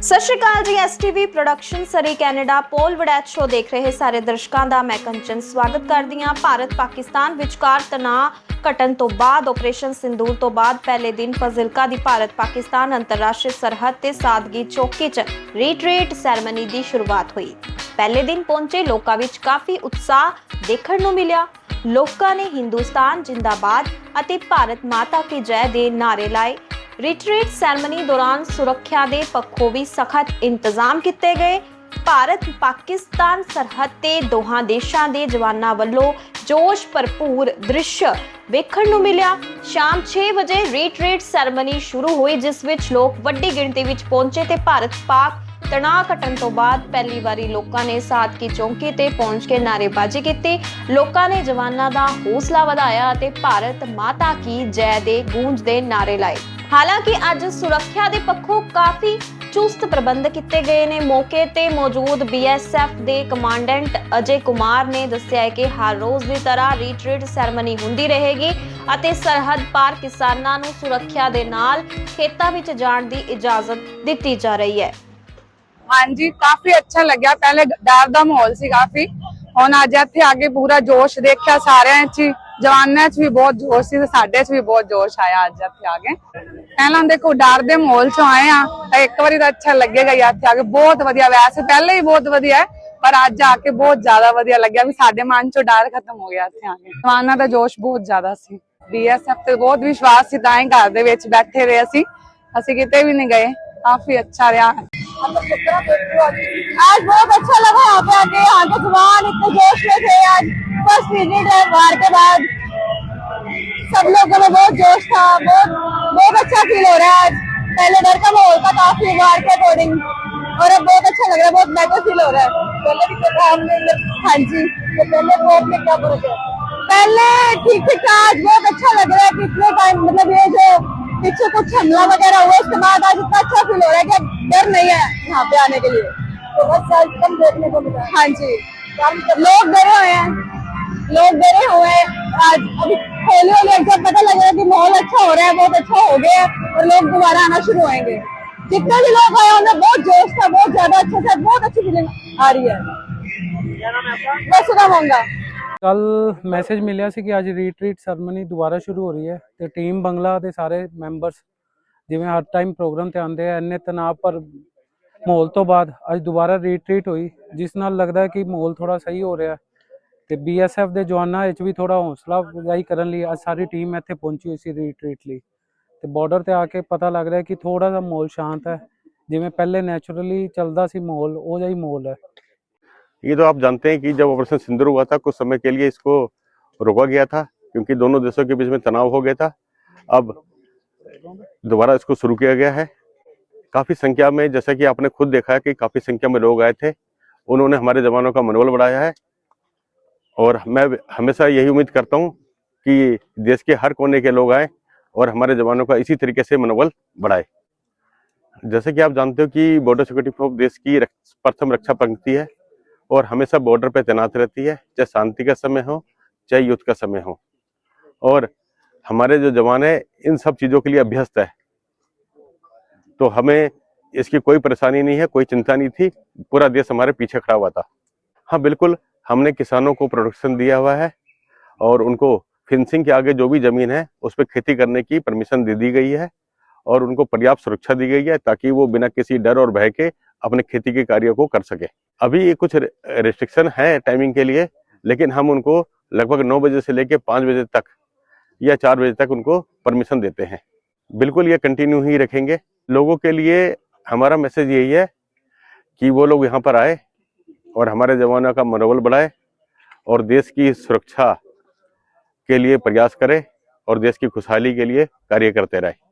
ਸਤਿ ਸ਼੍ਰੀ ਅਕਾਲ ਜੀ STV production Surrey Canada, Paul Waraich show ਦੇਖ ਰਹੇ ਸਾਰੇ ਦਰਸ਼ਕਾਂ ਦਾ ਮੈਂ ਕੰਚਨ ਸਵਾਗਤ ਕਰਦੀ ਹਾਂ। ਭਾਰਤ ਪਾਕਿਸਤਾਨ ਵਿਚਕਾਰ ਤਣਾਅ ਘਟਣ ਤੋਂ ਬਾਅਦ ਆਪਰੇਸ਼ਨ ਸਿੰਦੂਰ ਤੋਂ ਬਾਅਦ ਪਹਿਲੇ ਦਿਨ ਫਜ਼ਿਲਕਾ ਦੀ ਭਾਰਤ ਪਾਕਿਸਤਾਨ ਅੰਤਰਰਾਸ਼ਟਰੀ ਸਰਹੱਦ ਤੇ ਸਾਦਗੀ ਚੌਕੀ 'ਚ ਰੀਟਰੀਟ ਸੈਰੇਮਨੀ ਦੀ ਸ਼ੁਰੂਆਤ ਹੋਈ। ਪਹਿਲੇ ਦਿਨ ਪਹੁੰਚੇ ਲੋਕਾਂ ਵਿੱਚ ਕਾਫੀ ਉਤਸ਼ਾਹ ਦੇਖਣ ਨੂੰ ਮਿਲਿਆ। ਲੋਕਾਂ ਨੇ ਹਿੰਦੁਸਤਾਨ ਜਿੰਦਾਬਾਦ ਅਤੇ ਭਾਰਤ ਮਾਤਾ ਕੀ ਜੈ ਦੇ ਨਾਅਰੇ ਲਾਏ। ਰਿਟਰੀਟ ਸੈਰਮਨੀ ਦੌਰਾਨ ਸੁਰੱਖਿਆ ਦੇ ਪੱਖੋਂ ਵੀ ਸਖਤ ਇੰਤਜ਼ਾਮ ਕੀਤੇ ਗਏ। ਭਾਰਤ ਪਾਕਿਸਤਾਨ ਸਰਹੱਦ ਤੇ ਦੋਹਾਂ ਦੇਸ਼ਾਂ ਦੇ ਜਵਾਨਾਂ ਵੱਲੋਂ ਜੋਸ਼ ਭਰਪੂਰ ਦ੍ਰਿਸ਼ ਵੇਖਣ ਨੂੰ ਮਿਲਿਆ। ਸ਼ਾਮ 6 ਵਜੇ ਰੀਟਰੀਟ ਸੈਰਮਨੀ ਸ਼ੁਰੂ ਹੋਈ, ਜਿਸ ਵਿੱਚ ਲੋਕ ਵੱਡੀ ਗਿਣਤੀ ਵਿੱਚ ਪਹੁੰਚੇ ਤੇ ਭਾਰਤ ਪਾਕ ਤਣਾਅ ਘਟਣ ਤੋਂ ਬਾਅਦ ਪਹਿਲੀ ਵਾਰੀ ਲੋਕਾਂ ਨੇ ਸਾਦਕੀ ਚੌਂਕੀ ਤੇ ਪਹੁੰਚ ਕੇ ਨਾਅਰੇਬਾਜ਼ੀ ਕੀਤੀ। ਲੋਕਾਂ ਨੇ ਜਵਾਨਾਂ ਦਾ ਹੌਸਲਾ ਵਧਾਇਆ ਅਤੇ ਭਾਰਤ ਮਾਤਾ ਕੀ ਜੈ ਦੇ ਗੂੰਜ ਦੇ ਨਾਅਰੇ ਲਾਏ। ਹਾਲਾਂਕਿ ਅੱਜ ਸੁਰੱਖਿਆ ਦੇ ਪੱਖੋਂ ਕਾਫੀ ਚੁਸਤ ਪ੍ਰਬੰਧ ਕੀਤੇ ਗਏ ਨੇ। ਮੌਕੇ ਤੇ ਮੌਜੂਦ ਬੀਐਸਐਫ ਦੇ ਕਮਾਂਡੈਂਟ ਅਜੇ ਕੁਮਾਰ ਨੇ ਦੱਸਿਆ ਕਿ ਹਰ ਰੋਜ਼ ਦੀ ਤਰ੍ਹਾਂ ਰੀਟਰੀਟ ਸੈਰਮਨੀ ਹੁੰਦੀ ਰਹੇਗੀ ਅਤੇ ਸਰਹੱਦ ਪਾਰ ਕਿਸਾਨਾਂ ਨੂੰ ਸੁਰੱਖਿਆ ਦੇ ਨਾਲ ਖੇਤਾਂ ਵਿੱਚ ਜਾਣ ਦੀ ਇਜਾਜ਼ਤ ਦਿੱਤੀ ਜਾ ਰਹੀ ਹੈ। ਹਾਂਜੀ, ਕਾਫੀ ਅੱਛਾ ਲੱਗਿਆ। ਪਹਿਲੇ ਡਰ ਦਾ ਮਾਹੌਲ ਸੀ ਕਾਫੀ। ਹੁਣ ਅੱਜ ਇੱਥੇ ਆ ਕੇ ਪੂਰਾ ਜੋਸ਼ ਦੇਖਿਆ ਸਾਰਿਆਂ 'ਚ ਜਵਾਨਾਂ 'ਚ ਵੀ ਬਹੁਤ ਜੋਸ਼ ਸੀ ਤੇ ਸਾਡੇ 'ਚ ਵੀ ਬਹੁਤ ਜੋਸ਼ ਆਇਆ ਅੱਜ ਇੱਥੇ ਆ ਕੇ। ਪਹਿਲਾਂ ਦੇਖੋ ਡਰ ਦੇ ਮਾਹੌਲ 'ਚੋਂ ਆਏ ਆ ਤਾਂ ਇੱਕ ਵਾਰੀ ਤਾਂ ਅੱਛਾ ਲੱਗੇਗਾ ਹੀ ਇੱਥੇ ਆ ਕੇ ਬਹੁਤ ਵਧੀਆ ਵੈਸੇ ਪਹਿਲੇ ਹੀ ਬਹੁਤ ਵਧੀਆ ਹੈ ਪਰ ਅੱਜ ਆ ਕੇ ਬਹੁਤ ਜ਼ਿਆਦਾ ਵਧੀਆ ਲੱਗਿਆ ਵੀ ਸਾਡੇ ਮਨ 'ਚੋਂ ਡਰ ਖਤਮ ਹੋ ਗਿਆ ਇੱਥੇ ਆ ਕੇ ਜਵਾਨਾਂ ਦਾ ਜੋਸ਼ ਬਹੁਤ ਜ਼ਿਆਦਾ ਸੀ ਬੀਐਸਐਫ ਤੇ ਬਹੁਤ ਵਿਸ਼ਵਾਸ ਸੀ ਤਾਂ ਹੀ ਘਰ ਦੇ ਵਿੱਚ ਬੈਠੇ ਰਹੇ ਅਸੀਂ ਅਸੀਂ ਕਿਤੇ भी नहीं गए काफी अच्छा रहा आज बहुत अच्छा लगा यहाँ पे आके यहाँ के जवान इतने जोश में थे आज फर्स्ट पीरियड है वार के बाद सब लोगों में बहुत जोश था बहुत बहुत अच्छा फील हो रहा है आज। पहले डर का माहौल था, काफ़ी वार के अकॉर्डिंग और अब बहुत अच्छा लग रहा है, बहुत बेटर फील हो रहा है। पहले भी तो हमने हाँ जी तो पहले क्या फ़र्क है पहले ठीक ठीक था, आज बहुत अच्छा लग रहा है पिछले टाइम मतलब ये जो पीछे कुछ हमला वगैरह हुआ, उसके बाद आज इतना अच्छा फील हो रहा है कि अब डर नहीं है यहाँ पे आने के लिए। तो बस आज कम देखने को मिला। हाँ जी। लोग डरे हुए हैं। लोग डरे हुए हैं। आज अभी होली होली एकदम पता लग रहा है कि माहौल अच्छा हो रहा है बहुत अच्छा हो गया है और लोग दोबारा आना शुरू होंगे जितने भी लोग आए उनमें बहुत जोश था बहुत ज्यादा अच्छा था बहुत अच्छी फीलिंग आ रही है बस सुना होगा ਕੱਲ ਮੈਸੇਜ ਮਿਲਿਆ ਸੀ ਕਿ ਅੱਜ ਰੀਟਰੀਟ ਸਰਮਨੀ ਦੁਬਾਰਾ ਸ਼ੁਰੂ ਹੋ ਰਹੀ ਹੈ ਤੇ ਟੀਮ ਬੰਗਲਾ ਦੇ ਸਾਰੇ ਮੈਂਬਰਸ ਜਿਵੇਂ ਹਰ ਟਾਈਮ ਪ੍ਰੋਗਰਾਮ ਤੇ ਆਉਂਦੇ ਆ ਇੰਨੇ ਤਣਾਅ ਪਰ ਮਾਹੌਲ ਤੋਂ ਬਾਅਦ ਅੱਜ ਦੁਬਾਰਾ ਰੀਟਰੀਟ ਹੋਈ ਜਿਸ ਨਾਲ ਲੱਗਦਾ ਹੈ ਕਿ ਮਾਹੌਲ ਥੋੜਾ ਸਹੀ ਹੋ ਰਿਹਾ ਹੈ ਤੇ ਬੀਐਸਐਫ ਦੇ ਜਵਾਨਾਂ ਵਿੱਚ ਵੀ ਥੋੜਾ ਹੌਸਲਾ ਅਫਜ਼ਾਈ ਕਰਨ ਲਈ ਅੱਜ ਸਾਰੀ ਟੀਮ ਇੱਥੇ ਪਹੁੰਚੀ ਹੋਈ ਸੀ ਰੀਟਰੀਟ ਲਈ ਤੇ ਬਾਰਡਰ ਤੇ ਆ ਕੇ ਪਤਾ ਲੱਗ ਰਿਹਾ ਕਿ ਥੋੜਾ ਜਿਹਾ ਮਾਹੌਲ ਸ਼ਾਂਤ ਹੈ ਜਿਵੇਂ ਪਹਿਲੇ ਨੇਚਰਲੀ ਚੱਲਦਾ ਸੀ ਮਾਹੌਲ ਉਹ ਜਿਹਾ ਹੀ ਮਾਹੌਲ ਹੈ ये तो आप जानते हैं कि जब ऑपरेशन सिंदूर हुआ था कुछ समय के लिए इसको रोका गया था क्योंकि दोनों देशों के बीच में तनाव हो गया था अब दोबारा इसको शुरू किया गया है काफी संख्या में जैसा कि आपने खुद देखा है कि काफी संख्या में लोग आए थे उन्होंने हमारे जवानों का मनोबल बढ़ाया है और मैं हमेशा यही उम्मीद करता हूँ कि देश के हर कोने के लोग आए और हमारे जवानों का इसी तरीके से मनोबल बढ़ाए। जैसे कि आप जानते हो कि बॉर्डर सिक्योरिटी फोर्स देश की प्रथम रक्षा पंक्ति है और हमेशा बॉर्डर पर तैनात रहती है, चाहे शांति का समय हो, चाहे युद्ध का समय हो। और हमारे जो जवान है, इन सब चीज़ों के लिए अभ्यस्त है। तो हमें इसकी कोई परेशानी नहीं है, कोई चिंता नहीं थी, पूरा देश हमारे पीछे खड़ा हुआ था। हाँ बिल्कुल हमने किसानों को प्रोडक्शन दिया हुआ है और उनको फेंसिंग के आगे जो भी ज़मीन है, उस पर खेती करने की परमिशन दे दी गई है और उनको पर्याप्त सुरक्षा दी गई है ताकि वो बिना किसी डर और भय के अपने खेती के कार्यों को कर सके। अभी ये कुछ रिस्ट्रिक्शन है टाइमिंग के लिए, लेकिन हम उनको लगभग नौ बजे से लेकर पाँच बजे तक या चार बजे तक उनको परमिशन देते हैं। बिल्कुल ये कंटिन्यू ही रखेंगे। लोगों के लिए हमारा मैसेज यही है कि वो लोग यहाँ पर आए और हमारे जवानों का मनोबल बढ़ाए और देश की सुरक्षा के लिए प्रयास करें और देश की खुशहाली के लिए कार्य करते रहे।